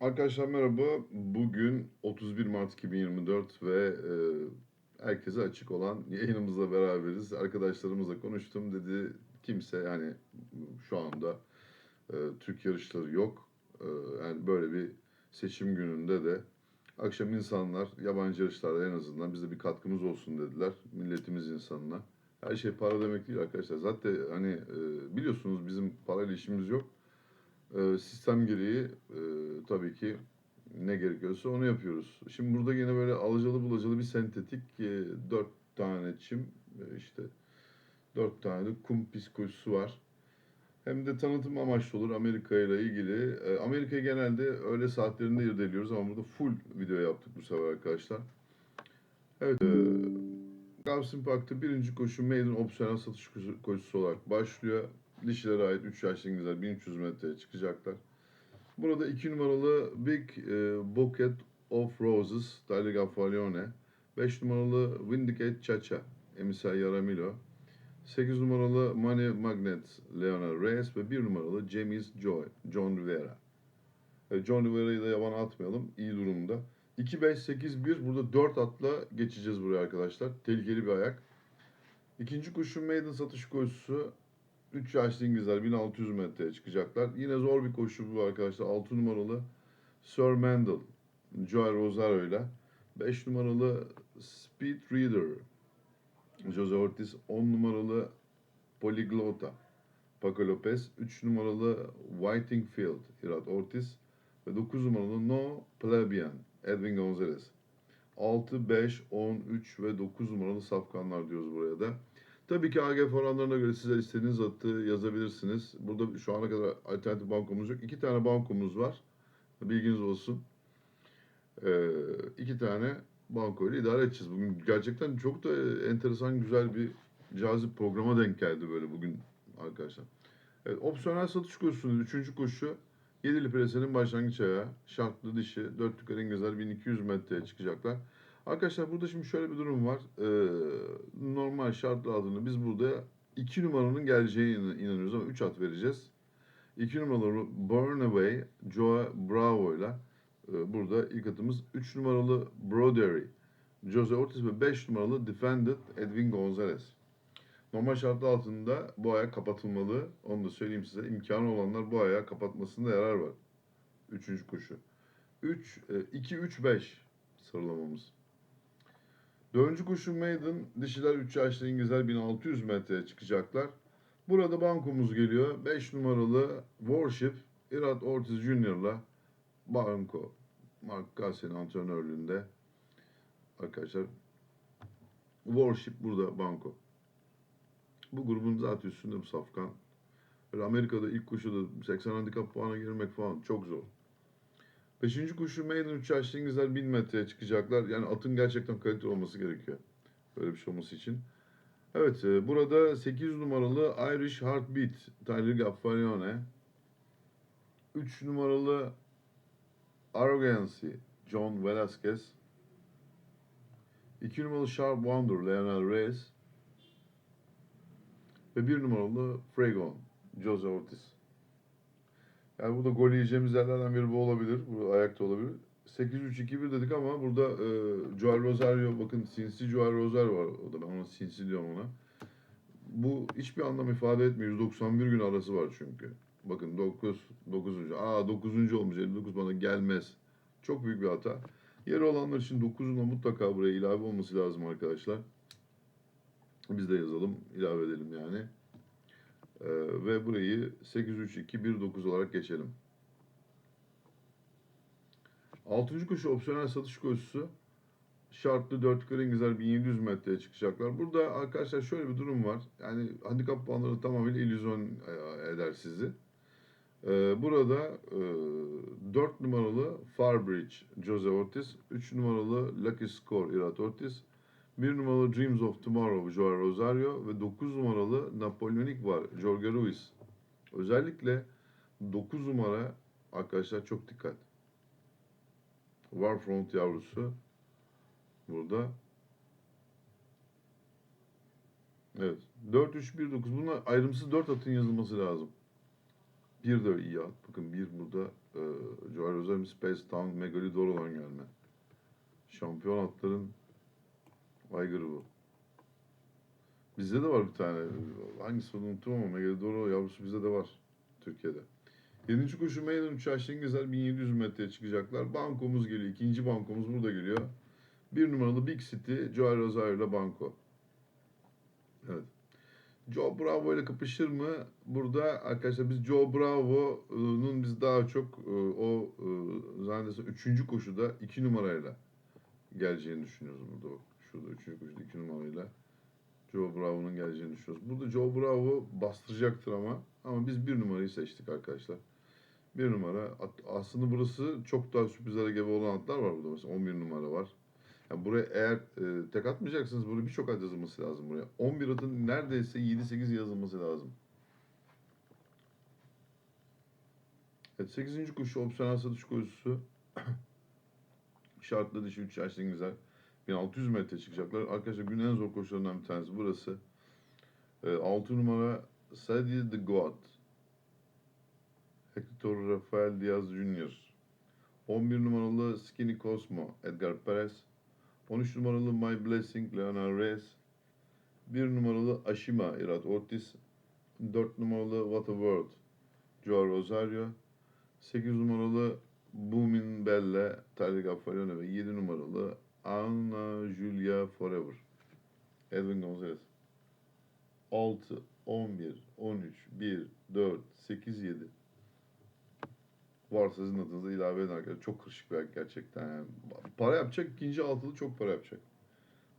Arkadaşlar merhaba. Bugün 31 Mart 2024 ve e, herkese açık olan yayınımızla beraberiz. Arkadaşlarımızla konuştum. Dedi kimse yani şu anda e, Türk yarışları yok. E, yani böyle bir seçim gününde de akşam insanlar yabancı yarışlarda en azından bize bir katkımız olsun dediler. Milletimiz insanına. Her şey para demek değil arkadaşlar. Zaten hani e, biliyorsunuz bizim parayla işimiz yok. E, sistem gereği e, tabii ki ne gerekiyorsa onu yapıyoruz. Şimdi burada yine böyle alacalı bulacalı bir sentetik e, dört tane çim e, işte dört tane de kum psikolojisi var. Hem de tanıtım amaçlı olur Amerika ile ilgili. E, Amerika'yı genelde öğle saatlerinde irdeliyoruz ama burada full video yaptık bu sefer arkadaşlar. Evet. E, Gauss Park'ta birinci koşu maiden opsiyonel satış koşu- koşusu olarak başlıyor. Dişilere ait 3 yaşlı İngilizler 1300 metreye çıkacaklar. Burada 2 numaralı Big e, Bouquet of Roses, Tyler Gaffalione. 5 numaralı Vindicate Chacha, Emisar Yaramilo. 8 numaralı Money Magnet, Leonard Reyes ve 1 numaralı James Joy, John Rivera. E, John Rivera'yı da yaban atmayalım, iyi durumda. 2-5-8-1, burada 4 atla geçeceğiz buraya arkadaşlar. Tehlikeli bir ayak. İkinci koşu maiden satış koşusu 3 yaşlı İngilizler 1600 metreye çıkacaklar. Yine zor bir koşu bu arkadaşlar. 6 numaralı Sir Mendel, Joel Rosario ile 5 numaralı Speed Reader, Jose Ortiz 10 numaralı Poliglota, Paco Lopez 3 numaralı Whitingfield, Irat Ortiz ve 9 numaralı No Plebeian, Edwin Gonzalez. 6, 5, 10, 3 ve 9 numaralı safkanlar diyoruz buraya da. Tabii ki AGF oranlarına göre sizler istediğiniz atı yazabilirsiniz. Burada şu ana kadar alternatif bankomuz yok. İki tane bankomuz var. Bilginiz olsun. Ee, iki tane banko ile idare edeceğiz. Bugün gerçekten çok da enteresan, güzel bir cazip programa denk geldi böyle bugün arkadaşlar. Evet, opsiyonel satış koşusunun üçüncü koşu. Yedili presenin başlangıç ayağı. Şartlı dişi. Dört yukarı İngilizler 1200 metreye çıkacaklar. Arkadaşlar burada şimdi şöyle bir durum var. Ee, normal şartlı adını biz burada 2 numaranın geleceğine inanıyoruz ama 3 at vereceğiz. 2 numaralı Burn Away, Joe Bravo ile e, burada ilk atımız 3 numaralı Brodery, Jose Ortiz ve 5 numaralı Defended Edwin Gonzalez. Normal şartlar altında bu ayak kapatılmalı. Onu da söyleyeyim size. İmkanı olanlar bu ayağı kapatmasında yarar var. Üçüncü koşu. 3, 2, 3, 5 sıralamamız. Dördüncü koşu maiden. Dişiler 3 yaşlı İngilizler 1600 metreye çıkacaklar. Burada bankomuz geliyor. 5 numaralı Warship Irat Ortiz Junior'la banko. Mark Gassen antrenörlüğünde. Arkadaşlar Warship burada banko. Bu grubun zaten üstünde bu safkan. Böyle Amerika'da ilk koşuda 80 handikap puana girmek falan çok zor. Beşinci koşu maiden 3 yaşlı İngilizler 1000 metreye çıkacaklar. Yani atın gerçekten kaliteli olması gerekiyor. Böyle bir şey olması için. Evet e, burada 8 numaralı Irish Heartbeat Tyler Gaffalione. 3 numaralı Arrogancy John Velasquez. 2 numaralı Sharp Wonder Leonel Reyes. Ve 1 numaralı Fragon Jose Ortiz. Yani burada gol yiyeceğimiz yerlerden biri bu olabilir. Bu ayakta olabilir. 8-3-2-1 dedik ama burada e, Joel Rosario bakın sinsi Joel Rosario var. O da ben ona sinsi diyorum ona. Bu hiçbir anlam ifade etmiyor. 191 gün arası var çünkü. Bakın 9 9. Aa 9. olmuş. 59 bana gelmez. Çok büyük bir hata. Yeri olanlar için 9'un da mutlaka buraya ilave olması lazım arkadaşlar. Biz de yazalım, ilave edelim yani. Ee, ve burayı 8-3-2-1-9 olarak geçelim. Altıncı koşu opsiyonel satış koşusu. Şartlı 4 yukarı İngilizler 1700 metreye çıkacaklar. Burada arkadaşlar şöyle bir durum var. Yani handikap puanları tamamıyla illüzyon e, eder sizi. Ee, burada e, 4 numaralı Farbridge Jose Ortiz, 3 numaralı Lucky Score Irat Ortiz, 1 numaralı Dreams of Tomorrow Joao Rosario ve 9 numaralı Napoleonic var Jorge Ruiz. Özellikle 9 numara arkadaşlar çok dikkat. Warfront yavrusu burada. Evet. 4-3-1-9. Bunlar ayrımsız 4 atın yazılması lazım. Bir de iyi at. Bakın bir burada e, Joao Rosario Space Town Megalodon'dan gelme. Şampiyon atların aygırı bu. Bizde de var bir tane. Hangisi olduğunu unuttum ama Megalodon yavrusu bizde de var. Türkiye'de. Yedinci koşu meydan uçağı İngilizler 1700 metreye çıkacaklar. Bankomuz geliyor. İkinci bankomuz burada geliyor. Bir numaralı Big City, Joe Rosario ile banko. Evet. Joe Bravo ile kapışır mı? Burada arkadaşlar biz Joe Bravo'nun biz daha çok e, o e, zannedersem üçüncü koşuda iki numarayla geleceğini düşünüyoruz burada. Şurada üçüncü koşuda iki numarayla Joe Bravo'nun geleceğini düşünüyoruz. Burada Joe Bravo bastıracaktır ama ama biz bir numarayı seçtik arkadaşlar. Bir numara. Aslında burası çok daha sürprizlere gebe olan atlar var burada. Mesela 11 numara var. Yani buraya eğer e, tek atmayacaksınız buraya birçok at yazılması lazım buraya. 11 atın neredeyse 7-8 yazılması lazım. Evet 8. koşu opsiyonel satış koşusu. Şartlı dışı 3 yaşlı İngilizler. 1600 metre çıkacaklar. Arkadaşlar günün en zor koşularından bir tanesi burası. E, 6 numara Sadie the God. Hector Rafael Diaz Jr. 11 numaralı Skinny Cosmo Edgar Perez. 13 numaralı My Blessing Leonard Reyes. 1 numaralı Ashima Irat Ortiz. 4 numaralı What a World Joao Rosario. 8 numaralı Boomin Bella Tyler Gaffalione ve 7 numaralı Anna Julia Forever Edwin Gonzalez. 6, 11, 13, 1, 4, 8, 7. Varsa sizin adınıza ilave edin arkadaşlar. Çok kırışık bir gerçekten. Yani para yapacak. ikinci altılı çok para yapacak.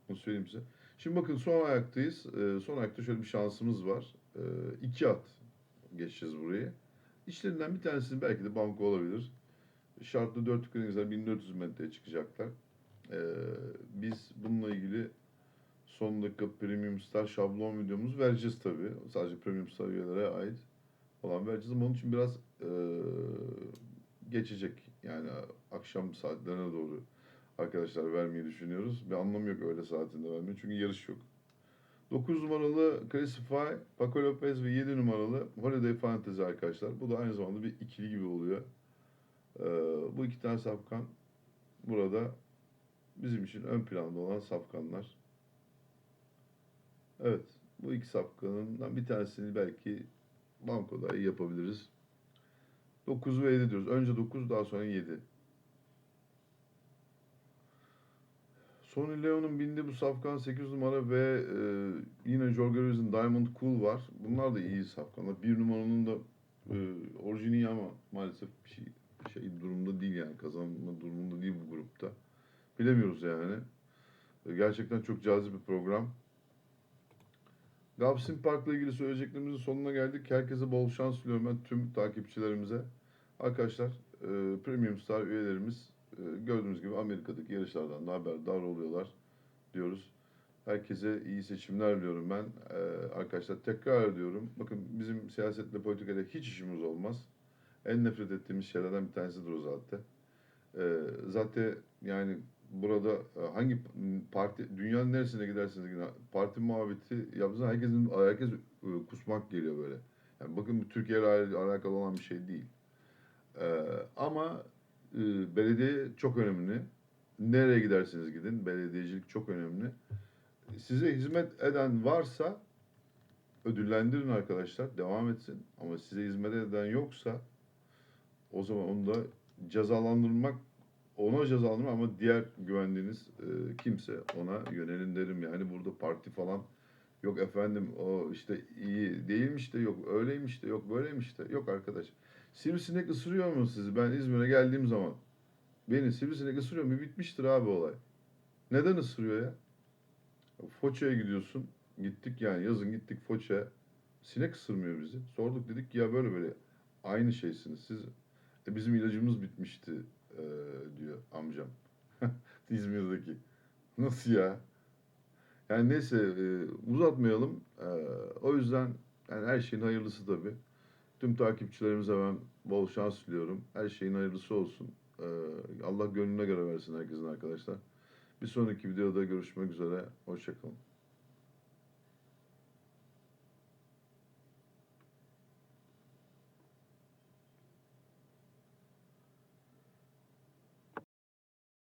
Bunu söyleyeyim size. Şimdi bakın son ayaktayız. Ee, son ayakta şöyle bir şansımız var. Ee, iki at geçeceğiz burayı. İçlerinden bir tanesinin belki de banko olabilir. Şartlı 4 krizler 1400 metreye çıkacaklar. Ee, biz bununla ilgili son dakika Premium Star şablon videomuz vereceğiz tabii. Sadece Premium Star üyelere ait olan vereceğiz ama onun için biraz e, geçecek. Yani akşam saatlerine doğru arkadaşlar vermeyi düşünüyoruz. Bir anlamı yok öyle saatinde vermeyi çünkü yarış yok. 9 numaralı Classify, Paco Lopez ve 7 numaralı Holiday Fantasy arkadaşlar. Bu da aynı zamanda bir ikili gibi oluyor. Ee, bu iki tane safkan burada bizim için ön planda olan safkanlar. Evet, bu iki safkanından bir tanesini belki bankoda iyi yapabiliriz. 9 ve 7 diyoruz. Önce 9 daha sonra 7. Sony Leon'un bindiği bu safkan 8 numara ve e, yine Jorgeriz'in Diamond Cool var. Bunlar da iyi safkanlar. Bir numaranın da e, orijini ama maalesef bir şey, şey durumda değil yani kazanma durumunda değil bu grupta. Bilemiyoruz yani. Gerçekten çok cazip bir program. Gapsin Park'la ilgili söyleyeceklerimizin sonuna geldik. Herkese bol şans diliyorum ben tüm takipçilerimize. Arkadaşlar e, Premium Star üyelerimiz e, gördüğünüz gibi Amerika'daki yarışlardan da haberdar oluyorlar diyoruz. Herkese iyi seçimler diliyorum ben. E, arkadaşlar tekrar ediyorum. Bakın bizim siyasetle politikayla hiç işimiz olmaz. En nefret ettiğimiz şeylerden bir tanesidir o zaten. E, zaten yani burada e, hangi parti dünyanın neresine giderseniz gidin parti muhabbeti yaptığınız herkesin herkes e, kusmak geliyor böyle. Yani bakın bu Türkiye ile alakalı olan bir şey değil. Ee, ama e, belediye çok önemli. Nereye giderseniz gidin belediyecilik çok önemli. Size hizmet eden varsa ödüllendirin arkadaşlar. Devam etsin. Ama size hizmet eden yoksa o zaman onu da cezalandırmak ona cezalandırma ama diğer güvendiğiniz e, kimse ona yönelin derim. Yani burada parti falan yok efendim o işte iyi değilmiş de yok öyleymiş de yok böyleymiş de yok arkadaş. Sivrisinek ısırıyor mu sizi? Ben İzmir'e geldiğim zaman beni sivrisinek ısırıyor mu? Bitmiştir abi olay. Neden ısırıyor ya? Foça'ya gidiyorsun. Gittik yani yazın gittik Foça'ya. Sinek ısırmıyor bizi. Sorduk dedik ki ya böyle böyle aynı şeysiniz siz. E, bizim ilacımız bitmişti e, diyor amcam. İzmir'deki. Nasıl ya? Yani neyse e, uzatmayalım. E, o yüzden yani her şeyin hayırlısı tabii. Tüm takipçilerimize ben bol şans diliyorum. Her şeyin hayırlısı olsun. E, Allah gönlüne göre versin herkesin arkadaşlar. Bir sonraki videoda görüşmek üzere. Hoşçakalın.